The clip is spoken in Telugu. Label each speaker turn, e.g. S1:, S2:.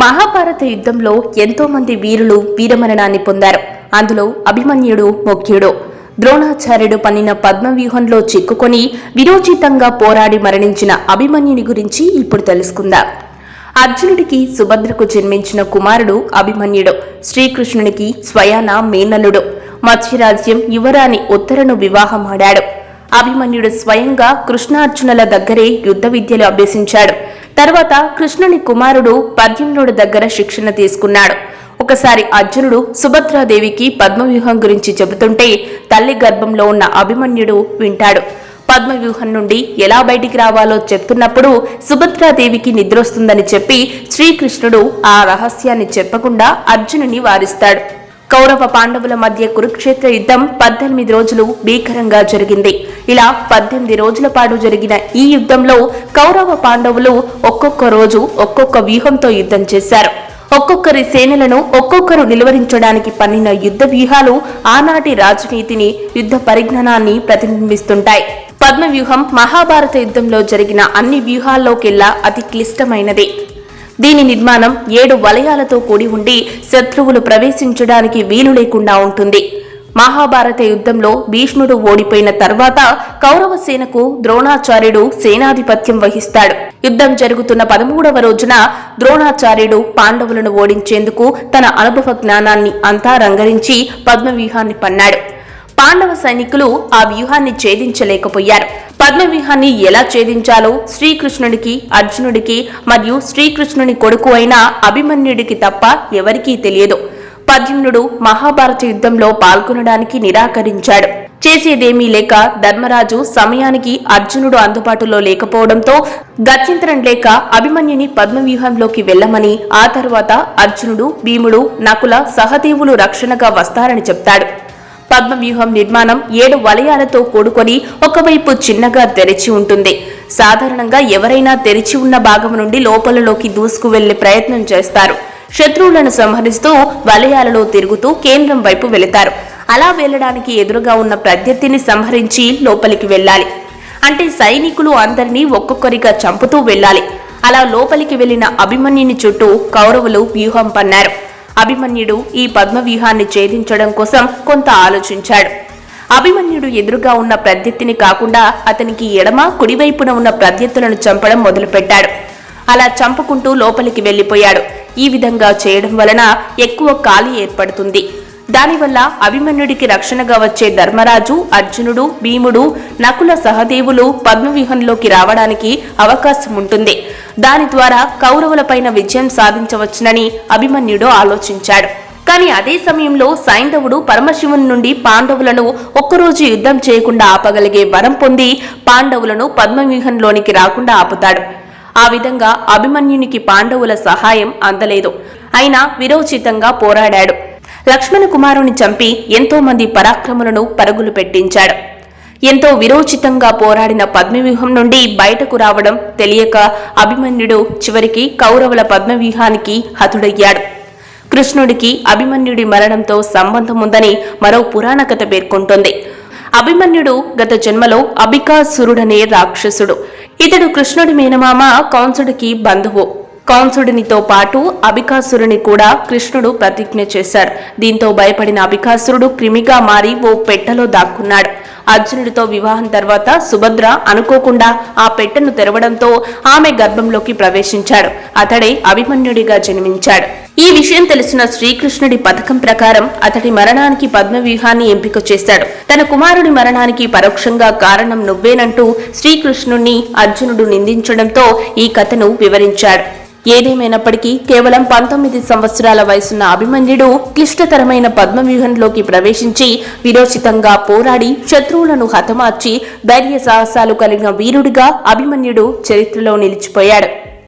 S1: మహాభారత యుద్ధంలో ఎంతో మంది వీరులు వీరమరణాన్ని పొందారు. అందులో అభిమన్యుడు ముఖ్యుడు ద్రోణాచార్యుడు పన్నిన పద్మవ్యూహంలో చిక్కుకొని విరోచితంగా పోరాడి మరణించిన అభిమన్యుని గురించి ఇప్పుడు తెలుసుకుందాం. అర్జునుడికి సుభద్రకు జన్మించిన కుమారుడు అభిమన్యుడు శ్రీకృష్ణునికి స్వయాన మేనలుడు మత్స్యరాజ్యం యువరాణి ఉత్తరను వివాహమాడాడు. అభిమన్యుడు స్వయంగా కృష్ణార్జునుల దగ్గరే యుద్ధ విద్యలు అభ్యసించాడు. తర్వాత కృష్ణుని కుమారుడు పద్మనుడి దగ్గర శిక్షణ తీసుకున్నాడు. ఒకసారి అర్జునుడు సుభద్రాదేవికి పద్మవ్యూహం గురించి చెబుతుంటే తల్లి గర్భంలో ఉన్న అభిమన్యుడు వింటాడు. పద్మవ్యూహం నుండి ఎలా బయటికి రావాలో చెప్తున్నప్పుడు సుభద్రాదేవికి నిద్రొస్తుందని చెప్పి శ్రీకృష్ణుడు ఆ రహస్యాన్ని చెప్పకుండా అర్జునుని వారిస్తాడు. కౌరవ పాండవుల మధ్య కురుక్షేత్ర యుద్ధం పద్దెనిమిది రోజులు భీకరంగా జరిగింది. ఇలా పద్దెనిమిది రోజుల పాటు జరిగిన ఈ యుద్ధంలో కౌరవ పాండవులు ఒక్కొక్క రోజు ఒక్కొక్క వ్యూహంతో యుద్ధం చేశారు. ఒక్కొక్కరి సేనలను ఒక్కొక్కరు నిలువరించడానికి పన్నిన యుద్ధ వ్యూహాలు ఆనాటి రాజనీతిని యుద్ధ పరిజ్ఞానాన్ని ప్రతిబింబిస్తుంటాయి. పద్మ వ్యూహం మహాభారత యుద్ధంలో జరిగిన అన్ని వ్యూహాల్లోకెల్లా అతి క్లిష్టమైనది. దీని నిర్మాణం ఏడు వలయాలతో కూడి ఉండి శత్రువులు ప్రవేశించడానికి వీలు లేకుండా ఉంటుంది. మహాభారత యుద్ధంలో భీష్ముడు ఓడిపోయిన తర్వాత కౌరవ సేనకు ద్రోణాచార్యుడు సేనాధిపత్యం వహిస్తాడు. యుద్ధం జరుగుతున్న పదమూడవ రోజున ద్రోణాచార్యుడు పాండవులను ఓడించేందుకు తన అనుభవ జ్ఞానాన్ని అంతా రంగరించి పద్మవ్యూహాన్ని పన్నాడు. పాండవ సైనికులు ఆ వ్యూహాన్ని ఛేదించలేకపోయారు. పద్మవ్యూహాన్ని ఎలా ఛేదించాలో శ్రీకృష్ణుడికి అర్జునుడికి మరియు శ్రీకృష్ణుని కొడుకు అయిన అభిమన్యుడికి తప్ప ఎవరికీ తెలియదు. పద్యుమ్నుడు మహాభారత యుద్ధంలో పాల్గొనడానికి నిరాకరించాడు. చేసేదేమీ లేక ధర్మరాజు సమయానికి అర్జునుడు అందుబాటులో లేకపోవడంతో గత్యంతరం లేక అభిమన్యుని పద్మవ్యూహంలోకి వెళ్ళమని ఆ తర్వాత అర్జునుడు భీముడు నకుల సహదేవులు రక్షణగా వస్తారని చెప్తాడు. పద్మవ్యూహం నిర్మాణం ఏడు వలయాలతో కూడుకొని ఒకవైపు చిన్నగా తెరిచి ఉంటుంది. సాధారణంగా ఎవరైనా తెరిచి ఉన్న భాగం నుండి లోపలలోకి దూసుకు వెళ్ళే ప్రయత్నం చేస్తారు. శత్రువులను సంహరిస్తూ వలయాలలో తిరుగుతూ కేంద్రం వైపు వెళతారు. అలా వెళ్ళడానికి ఎదురుగా ఉన్న ప్రత్యర్థిని సంహరించి లోపలికి వెళ్ళాలి. అంటే సైనికులు అందరినీ ఒక్కొక్కరిగా చంపుతూ వెళ్ళాలి. అలా లోపలికి వెళ్ళిన అభిమన్యుని చుట్టూ కౌరవులు వ్యూహం పన్నారు. అభిమన్యుడు ఈ పద్మవ్యూహాన్ని ఛేదించడం కోసం కొంత ఆలోచించాడు. అభిమన్యుడు ఎదురుగా ఉన్న ప్రత్యర్థిని కాకుండా అతనికి ఎడమ కుడివైపున ఉన్న ప్రత్యర్థులను చంపడం మొదలుపెట్టాడు. అలా చంపుకుంటూ లోపలికి వెళ్ళిపోయాడు ఈ విధంగా చేయడం వలన ఎక్కువ ఖాళీ ఏర్పడుతుంది. దానివల్ల అభిమన్యుడికి రక్షణగా వచ్చే ధర్మరాజు అర్జునుడు భీముడు నకుల సహదేవులు పద్మవ్యూహంలోకి రావడానికి అవకాశం ఉంటుంది. దాని ద్వారా కౌరవులపైన విజయం సాధించవచ్చునని అభిమన్యుడు ఆలోచించాడు. కానీ అదే సమయంలో సైంధవుడు పరమశివుని నుండి పాండవులను ఒక్కరోజు యుద్ధం చేయకుండా ఆపగలిగే వరం పొంది పాండవులను పద్మవ్యూహంలోనికి రాకుండా ఆపుతాడు. ఆ విధంగా అభిమన్యునికి పాండవుల సహాయం అందలేదు. అయినా విరోచితంగా పోరాడాడు. లక్ష్మణ కుమారుని చంపి ఎంతో మంది పరాక్రములను పరుగులు పెట్టించాడు. ఎంతో విరోచితంగా పోరాడిన పద్మవ్యూహం నుండి బయటకు రావడం తెలియక అభిమన్యుడు చివరికి కౌరవుల పద్మవ్యూహానికి హతుడయ్యాడు. కృష్ణుడికి అభిమన్యుడి మరణంతో సంబంధం ఉందని మరో పురాణ కథ పేర్కొంటోంది. అభిమన్యుడు గత జన్మలో అభికాసురుడనే రాక్షసుడు. ఇతడు కృష్ణుడి మేనమామ కౌన్సుడికి బంధువు. కాంసుడినితో పాటు అభికాసురుని కూడా కృష్ణుడు ప్రతిజ్ఞ చేశాడు దీంతో భయపడిన అభికాసురుడు క్రిమిగా మారి ఓ పెట్టెలో దాక్కున్నాడు. అర్జునుడితో వివాహం తర్వాత సుభద్ర అనుకోకుండా ఆ పెట్టెను తెరవడంతో ఆమె గర్భంలోకి ప్రవేశించాడు. అతడే అభిమన్యుడిగా జన్మించాడు. ఈ విషయం తెలిసిన శ్రీకృష్ణుడి పథకం ప్రకారం అతడి మరణానికి పద్మవ్యూహాన్ని ఎంపిక చేశాడు. తన కుమారుడి మరణానికి పరోక్షంగా కారణం నువ్వేనంటూ శ్రీకృష్ణుణ్ణి అర్జునుడు నిందించడంతో ఈ కథను వివరించాడు. ఏదేమైనప్పటికీ కేవలం పంతొమ్మిది సంవత్సరాల వయసున్న అభిమన్యుడు క్లిష్టతరమైన పద్మవ్యూహంలోకి ప్రవేశించి విరోచితంగా పోరాడి శత్రువులను హతమార్చి ధైర్య సాహసాలు కలిగిన వీరుడిగా అభిమన్యుడు చరిత్రలో నిలిచిపోయాడు.